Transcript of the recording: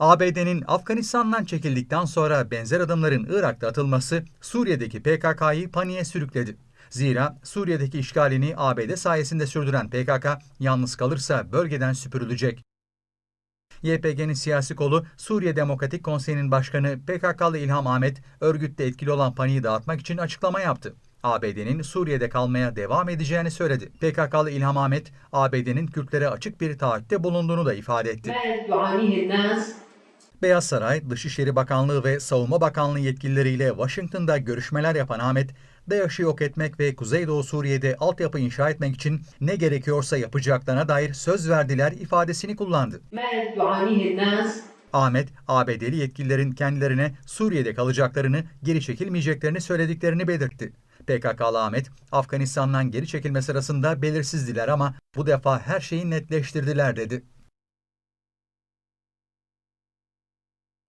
ABD'nin Afganistan'dan çekildikten sonra benzer adımların Irak'ta atılması Suriye'deki PKK'yı paniğe sürükledi. Zira Suriye'deki işgalini ABD sayesinde sürdüren PKK yalnız kalırsa bölgeden süpürülecek. YPG'nin siyasi kolu Suriye Demokratik Konseyi'nin başkanı PKK'lı İlham Ahmet, örgütte etkili olan paniği dağıtmak için açıklama yaptı. ABD'nin Suriye'de kalmaya devam edeceğini söyledi. PKK'lı İlham Ahmet, ABD'nin Kürtlere açık bir taahhütte bulunduğunu da ifade etti. Beyaz Saray, Dışişleri Bakanlığı ve Savunma Bakanlığı yetkilileriyle Washington'da görüşmeler yapan Ahmet, DAEŞ'i yok etmek ve Kuzeydoğu Suriye'de altyapı inşa etmek için ne gerekiyorsa yapacaklarına dair söz verdiler ifadesini kullandı. Ahmet, ABD'li yetkililerin kendilerine Suriye'de kalacaklarını, geri çekilmeyeceklerini söylediklerini belirtti. PKK'lı Ahmet, Afganistan'dan geri çekilme sırasında belirsizdiler ama bu defa her şeyi netleştirdiler dedi.